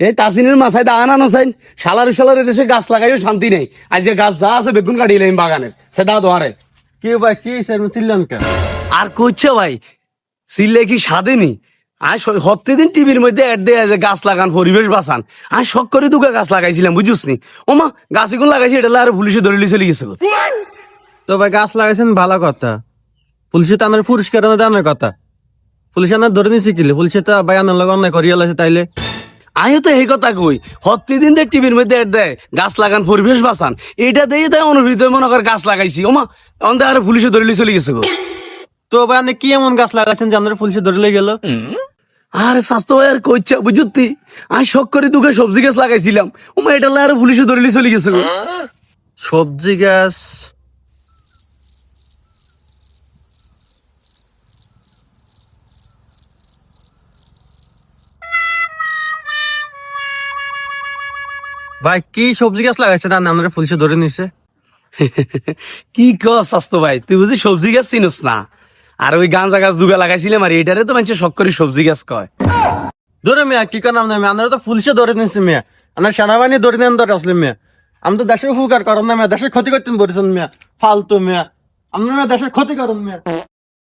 এই তাসিনের মাথায় দাঁড়ানো নসাইন শালার শালার দেশে গাছ লাগাইও শান্তি নেই। আজ যে গাছ যা আছে বেগুন কাটিয়ে লাইন বাগানের। সে দা দোয়ারে। কি ভাই কি স্যার চিল্লান কেন? আর কইছে ভাই সিলে কি সাদেনি আর হতে দিন টিভির মধ্যে অ্যাড দেয় যে গাছ লাগান পরিবেশ বাঁচান। আর শখ করে দুগা গাছ লাগাইছিলাম বুঝছিস নি ওমা গাছ এগুলো লাগাইছি এটা আর পুলিশে ধরে চলে গেছে। তো ভাই গাছ লাগাইছেন ভালো কথা। পুলিশে তো আমার পুরস্কার দেওয়ার কথা। পুলিশে আনার ধরে নিছে কিলে পুলিশে তো ভাই আনার লগে অন্যায় করিয়া লাইছে তাইলে। আমিও তো এই কথা কই। দিন দেয় টিভির মধ্যে অ্যাড দেয় গাছ লাগান পরিবেশ বাঁচান এটা দিয়ে দেয় অনুভূত মনে কর গাছ লাগাইছি। ওমা অন্তে আর পুলিশে ধরে চলে গেছে গো। তো ভাই আপনি কি এমন গাছ লাগাইছেন যে আপনার পুলিশে ধরে লেগে গেল? আরে স্বাস্থ্য ভাই আর কইছে বুঝতি আমি শখ করে দুগে সবজি গাছ লাগাইছিলাম। ওমা এটা আর পুলিশে ধরে চলে গেছে গো। সবজি গাছ? ভাই কি সবজি গাছ লাগাইছে? তার আমরা পুলিশে ধরে নিছে। কি কস স্বাস্থ্য ভাই? তুই বুঝি সবজি গাছ চিনস না? আর ওই গাঁজা গাছ দুগা লাগাইছিলাম আর এটারে তো মানুষ শখ করে সবজি গাছ কয়। ধরে মেয়া কি কারণ আমরা আমরা তো পুলিশে ধরে নিছি মিয়া। আমরা সেনাবাহিনী ধরে নেন ধরে আসলে মিয়া। আমি তো দেশের উপকার করেন না মিয়া। দেশের ক্ষতি করতেন বলেছেন মিয়া। ফালতু মিয়া। আমরা মিয়া দেশের ক্ষতি করেন মিয়া।